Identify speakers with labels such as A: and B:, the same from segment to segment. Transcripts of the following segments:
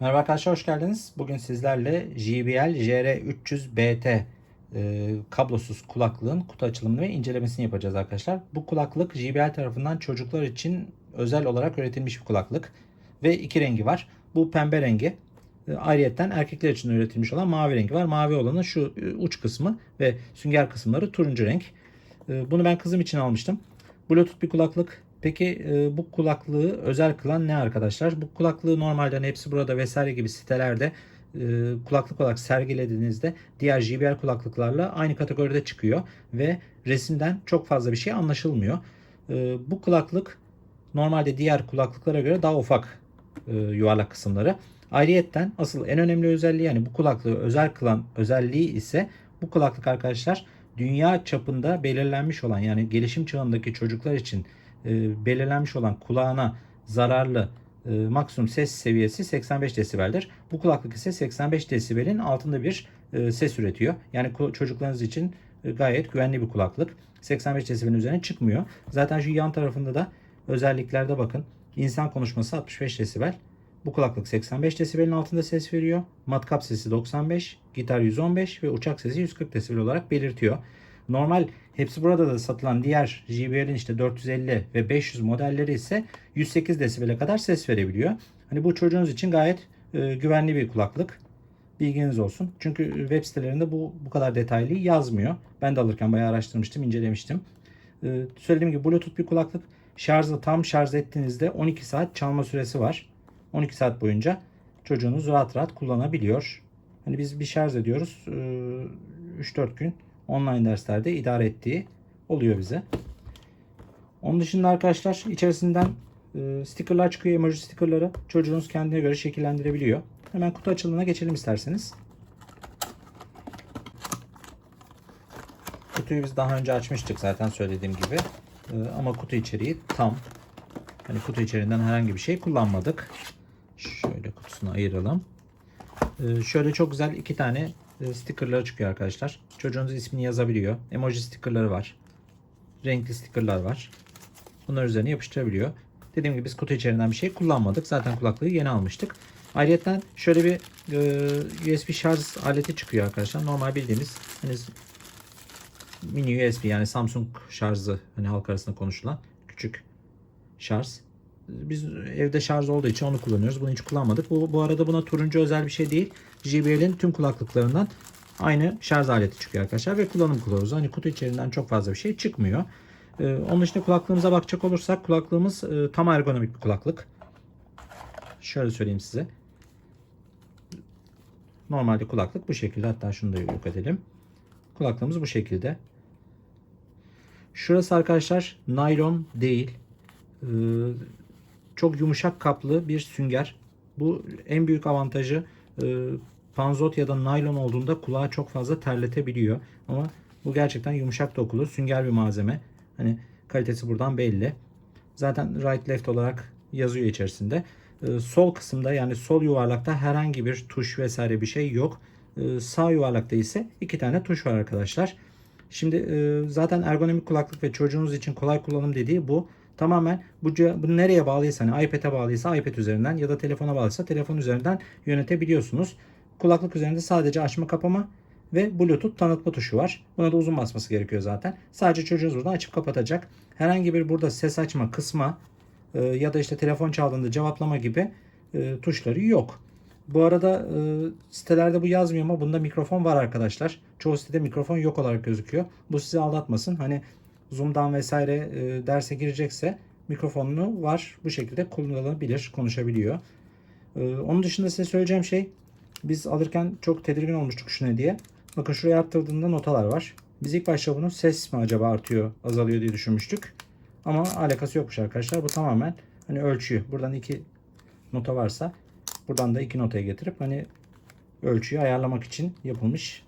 A: Merhaba arkadaşlar hoş geldiniz. Bugün sizlerle JBL JR300BT e, kablosuz kulaklığın kutu açılımını ve incelemesini yapacağız arkadaşlar. Bu kulaklık JBL tarafından çocuklar için özel olarak üretilmiş bir kulaklık ve iki rengi var. Bu pembe rengi. E, erkekler için üretilmiş olan mavi rengi var. Mavi olanın şu e, uç kısmı ve sünger kısımları turuncu renk. E, Bunu ben kızım için almıştım. Bluetooth bir kulaklık. Peki e, bu kulaklığı özel kılan ne arkadaşlar? Bu kulaklığı normalde hani hepsi burada vesaire gibi sitelerde e, kulaklık olarak sergilediğinizde diğer JBL kulaklıklarla aynı kategoride çıkıyor ve resimden çok fazla bir şey anlaşılmıyor. E, bu kulaklık normalde diğer kulaklıklara göre daha ufak e, yuvarlak kısımları. Ayrıyetten asıl en önemli özelliği yani bu kulaklığı özel kılan özelliği ise bu kulaklık arkadaşlar dünya çapında belirlenmiş olan yani gelişim çağındaki çocuklar için e, belirlenmiş olan kulağına zararlı e, maksimum ses seviyesi 85 desibeldir. Bu kulaklık ise 85 desibelin altında bir e, ses üretiyor. Yani çocuklarınız için gayet güvenli bir kulaklık. 85 desibelin üzerine çıkmıyor. Zaten şu yan tarafında da özelliklerde bakın. İnsan konuşması 65 desibel. Bu kulaklık 85 desibelin altında ses veriyor. Matkap sesi 95, gitar 115 ve uçak sesi 140 desibel olarak belirtiyor. Normal hepsi burada da satılan diğer JBL'in işte 450 ve 500 modelleri ise 108 desibele kadar ses verebiliyor. Hani bu çocuğunuz için gayet e, güvenli bir kulaklık. Bilginiz olsun. Çünkü web sitelerinde bu bu kadar detaylı yazmıyor. Ben de alırken bayağı araştırmıştım, incelemiştim. E, söylediğim gibi Bluetooth bir kulaklık. Şarjı tam şarj ettiğinizde 12 saat çalma süresi var. 12 saat boyunca çocuğunuz rahat rahat kullanabiliyor. Hani biz bir şarj ediyoruz. e, 3-4 gün online derslerde idare ettiği oluyor bize. Onun dışında arkadaşlar içerisinden e, stickerlar çıkıyor, emoji stickerları. Çocuğunuz kendine göre şekillendirebiliyor. Hemen kutu açılımına geçelim isterseniz. Kutuyu biz daha önce açmıştık zaten söylediğim gibi. E, ama kutu içeriği tam. Hani kutu içeriğinden herhangi bir şey kullanmadık. Şöyle kutusunu ayıralım. Ee, şöyle çok güzel iki tane e, stickerları çıkıyor arkadaşlar. Çocuğunuz ismini yazabiliyor. Emoji stickerları var. Renkli stickerlar var. Bunlar üzerine yapıştırabiliyor. Dediğim gibi biz kutu içerisinden bir şey kullanmadık. Zaten kulaklığı yeni almıştık. Ayrıca şöyle bir e, USB şarj aleti çıkıyor arkadaşlar. Normal bildiğimiz hani mini USB yani Samsung şarjı hani halk arasında konuşulan küçük şarj. Biz evde şarj olduğu için onu kullanıyoruz. Bunu hiç kullanmadık. Bu, bu arada buna turuncu özel bir şey değil. JBL'in tüm kulaklıklarından aynı şarj aleti çıkıyor arkadaşlar ve kullanım kılavuzu. Hani kutu içerisinden çok fazla bir şey çıkmıyor. Ee, onun dışında kulaklığımıza bakacak olursak kulaklığımız e, tam ergonomik bir kulaklık. Şöyle söyleyeyim size. Normalde kulaklık bu şekilde. Hatta şunu da yok edelim. Kulaklığımız bu şekilde. Şurası arkadaşlar naylon değil. Ee, çok yumuşak kaplı bir sünger. Bu en büyük avantajı e, panzot ya da naylon olduğunda kulağı çok fazla terletebiliyor. Ama bu gerçekten yumuşak dokulu sünger bir malzeme. Hani kalitesi buradan belli. Zaten right left olarak yazıyor içerisinde. Ee, sol kısımda yani sol yuvarlakta herhangi bir tuş vesaire bir şey yok. Ee, sağ yuvarlakta ise iki tane tuş var arkadaşlar. Şimdi e, zaten ergonomik kulaklık ve çocuğunuz için kolay kullanım dediği bu. Tamamen bu, bu nereye bağlıysa hani iPad'e bağlıysa iPad üzerinden ya da telefona bağlıysa telefon üzerinden yönetebiliyorsunuz. Kulaklık üzerinde sadece açma kapama ve Bluetooth tanıtma tuşu var. Buna da uzun basması gerekiyor zaten. Sadece çocuğunuz buradan açıp kapatacak. Herhangi bir burada ses açma, kısma e, ya da işte telefon çaldığında cevaplama gibi e, tuşları yok. Bu arada e, sitelerde bu yazmıyor ama bunda mikrofon var arkadaşlar. Çoğu sitede mikrofon yok olarak gözüküyor. Bu sizi aldatmasın. Hani Zoom'dan vesaire e, derse girecekse mikrofonunu var. Bu şekilde kullanılabilir, konuşabiliyor. E, onun dışında size söyleyeceğim şey biz alırken çok tedirgin olmuştuk şuna diye. Bakın şuraya arttırdığında notalar var. Biz ilk başta bunun ses mi acaba artıyor, azalıyor diye düşünmüştük. Ama alakası yokmuş arkadaşlar. Bu tamamen hani ölçüyor. Buradan iki nota varsa buradan da iki notaya getirip hani ölçüyü ayarlamak için yapılmış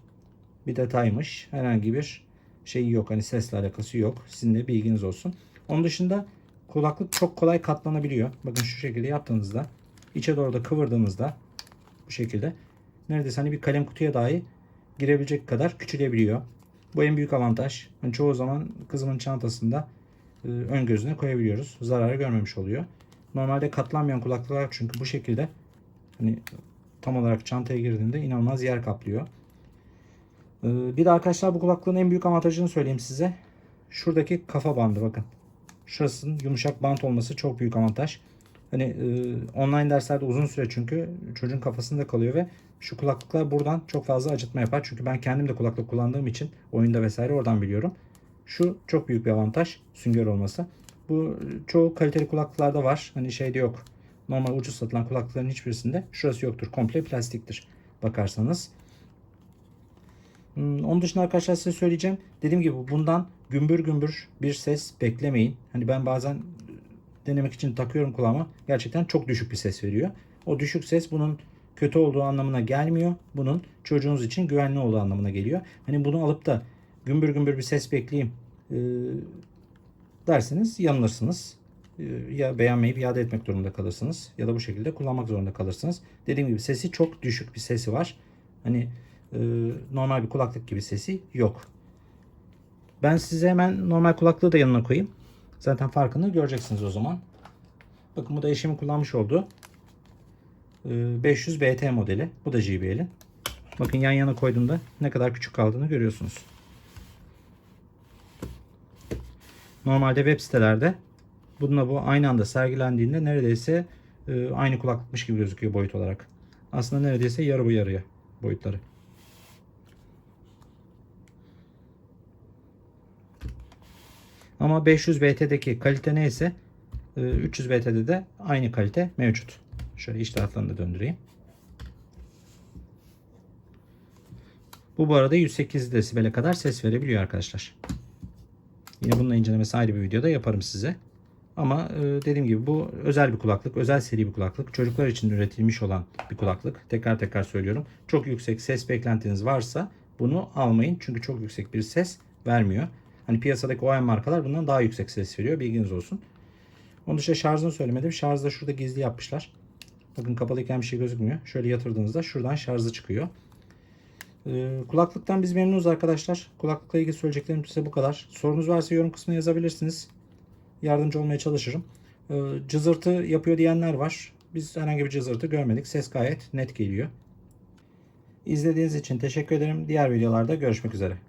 A: bir detaymış. Herhangi bir şeyi yok. Hani sesle alakası yok. Sizin de bilginiz olsun. Onun dışında kulaklık çok kolay katlanabiliyor. Bakın şu şekilde yaptığınızda içe doğru da kıvırdığınızda bu şekilde neredeyse hani bir kalem kutuya dahi girebilecek kadar küçülebiliyor. Bu en büyük avantaj. Yani çoğu zaman kızımın çantasında e, ön gözüne koyabiliyoruz. Zararı görmemiş oluyor. Normalde katlanmayan kulaklıklar çünkü bu şekilde Hani tam olarak çantaya girdiğinde inanılmaz yer kaplıyor. Ee, bir de arkadaşlar bu kulaklığın en büyük avantajını söyleyeyim size. Şuradaki kafa bandı bakın. Şurasının yumuşak bant olması çok büyük avantaj. Hani e, online derslerde uzun süre çünkü çocuğun kafasında kalıyor ve şu kulaklıklar buradan çok fazla acıtma yapar. Çünkü ben kendim de kulaklık kullandığım için oyunda vesaire oradan biliyorum. Şu çok büyük bir avantaj sünger olması. Bu çoğu kaliteli kulaklıklarda var. Hani şeyde yok. Normal ucuz satılan kulaklıkların hiçbirisinde şurası yoktur. Komple plastiktir bakarsanız. Hmm, Onun dışında arkadaşlar size söyleyeceğim. Dediğim gibi bundan gümbür gümbür bir ses beklemeyin. Hani ben bazen denemek için takıyorum kulağıma. Gerçekten çok düşük bir ses veriyor. O düşük ses bunun kötü olduğu anlamına gelmiyor. Bunun çocuğunuz için güvenli olduğu anlamına geliyor. Hani bunu alıp da gümbür gümbür bir ses bekleyeyim e, derseniz yanılırsınız. E, ya beğenmeyip iade etmek durumunda kalırsınız ya da bu şekilde kullanmak zorunda kalırsınız. Dediğim gibi sesi çok düşük bir sesi var. Hani e, normal bir kulaklık gibi sesi yok. Ben size hemen normal kulaklığı da yanına koyayım. Zaten farkını göreceksiniz o zaman. Bakın bu da eşimin kullanmış olduğu e, 500 BT modeli. Bu da JBL'in. Bakın yan yana koyduğumda ne kadar küçük kaldığını görüyorsunuz. Normalde web sitelerde bununla bu aynı anda sergilendiğinde neredeyse e, aynı kulaklıkmış gibi gözüküyor boyut olarak. Aslında neredeyse yarı bu yarıya boyutları. Ama 500 BT'deki kalite neyse e, 300 BT'de de aynı kalite mevcut. Şöyle iç taraflarını da döndüreyim. Bu bu arada 108 desibele kadar ses verebiliyor arkadaşlar. Yine bununla incelemesi ayrı bir videoda yaparım size. Ama e, dediğim gibi bu özel bir kulaklık, özel seri bir kulaklık. Çocuklar için üretilmiş olan bir kulaklık. Tekrar tekrar söylüyorum. Çok yüksek ses beklentiniz varsa bunu almayın. Çünkü çok yüksek bir ses vermiyor. Hani piyasadaki OEM markalar bundan daha yüksek ses veriyor. Bilginiz olsun. Onun dışında şarjını söylemedim. Şarjı da şurada gizli yapmışlar. Bakın kapalıyken bir şey gözükmüyor. Şöyle yatırdığınızda şuradan şarjı çıkıyor. Ee, kulaklıktan biz memnunuz arkadaşlar. Kulaklıkla ilgili söyleyeceklerim size bu kadar. Sorunuz varsa yorum kısmına yazabilirsiniz. Yardımcı olmaya çalışırım. Ee, cızırtı yapıyor diyenler var. Biz herhangi bir cızırtı görmedik. Ses gayet net geliyor. İzlediğiniz için teşekkür ederim. Diğer videolarda görüşmek üzere.